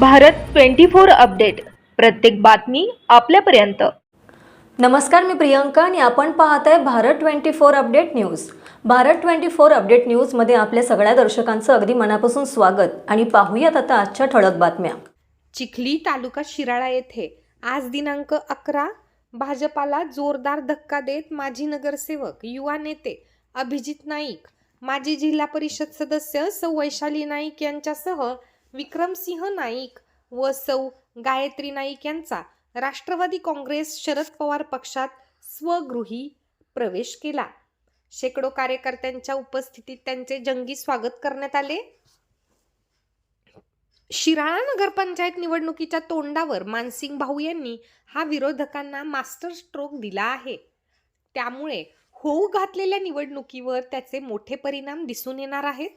Bharat twenty four update. प्रत्येक बातमी आपल्यापर्यंत. नमस्कार मी प्रियंका आणि आपण पाहत आहे Bharat twenty four update news. Bharat twenty four update न्यूजमध्ये आपल्या सगळ्या दर्शकांचं अगदी मनापासून स्वागत आणि पाहूयात आता आजच्या ठळक बातम्या. चिखली तालुका शिराळा येथे आज दिनांक अकरा भाजपाला जोरदार धक्का देत माजी नगरसेवक युवा नेते अभिजित नाईक माजी जिल्हा परिषद सदस्य सौ वैशाली नाईक यांच्यासह विक्रमसिंह नाईक व सौ गायत्री नाईक यांचा राष्ट्रवादी काँग्रेस शरद पवार पक्षात स्वगृही प्रवेश केला. शेकडो कार्यकर्त्यांच्या उपस्थितीत त्यांचे जंगी स्वागत करण्यात आले. शिराळा नगरपंचायत निवडणुकीच्या तोंडावर मानसिंग भाऊ यांनी हा विरोधकांना मास्टर स्ट्रोक दिला आहे. त्यामुळे होऊ घातलेल्या निवडणुकीवर त्याचे मोठे परिणाम दिसून येणार आहेत.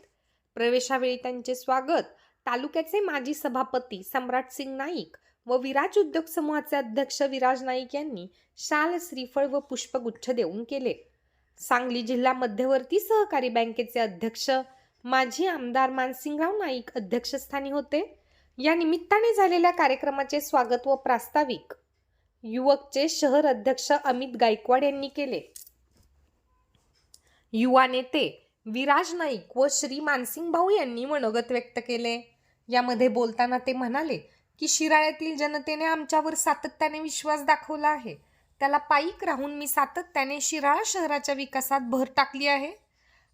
प्रवेशावेळी त्यांचे स्वागत तालुक्याचे माजी सभापती सम्राट सिंग नाईक व विराज उद्योग समूहाचे अध्यक्ष विराज नाईक यांनी शाल श्रीफळ व पुष्पगुच्छ देऊन केले. सांगली जिल्हा मध्यवर्ती सहकारी बँकेचे अध्यक्ष माजी आमदार मानसिंगराव नाईक अध्यक्षस्थानी होते. या निमित्ताने झालेल्या कार्यक्रमाचे स्वागत व प्रास्ताविक युवकचे शहर अध्यक्ष अमित गायकवाड यांनी केले. युवा नेते विराज नाईक व श्री मानसिंग भाऊ यांनी मनोगत व्यक्त केले. यामध्ये बोलताना ते म्हणाले की शिराळ्यातील जनतेने आमच्यावर सातत्याने विश्वास दाखवला आहे. त्याला पायीक राहून मी सातत्याने शिराळा शहराच्या विकासात भर टाकली आहे.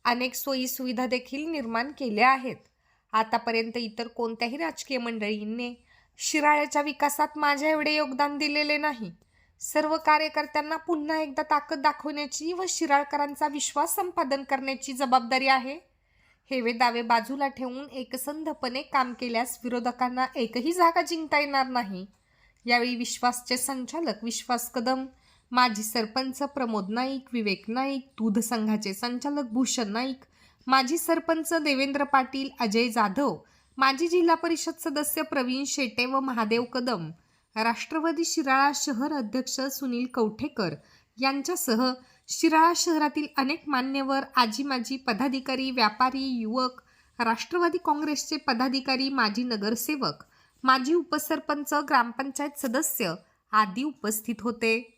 अनेक सोयी सुविधा देखील निर्माण केल्या आहेत. आतापर्यंत इतर कोणत्याही राजकीय मंडळींनी शिराळ्याच्या विकासात माझ्या एवढे योगदान दिलेले नाही. सर्व कार्यकर्त्यांना पुन्हा एकदा ताकद दाखवण्याची व शिराळकरांचा विश्वास संपादन करण्याची जबाबदारी आहे. हेवे दावे बाजूला ठेवून एकसंधपणे काम केल्यास विरोधकांना एकही जागा जिंकता येणार नाही. यावेळी विश्वासचे संचालक विश्वास कदम माजी सरपंच प्रमोद नाईक विवेक नाईक दूध संघाचे संचालक भूषण नाईक माजी सरपंच देवेंद्र पाटील अजय जाधव माजी जिल्हा परिषद सदस्य प्रवीण शेटे व महादेव कदम राष्ट्रवादी शिराळा शहर अध्यक्ष सुनील कवठेकर यांच्यासह शिराळा शहरातील अनेक मान्यवर आजी माजी पदाधिकारी व्यापारी युवक राष्ट्रवादी काँग्रेसचे पदाधिकारी माजी नगरसेवक माजी उपसरपंच ग्रामपंचायत सदस्य आदी उपस्थित होते.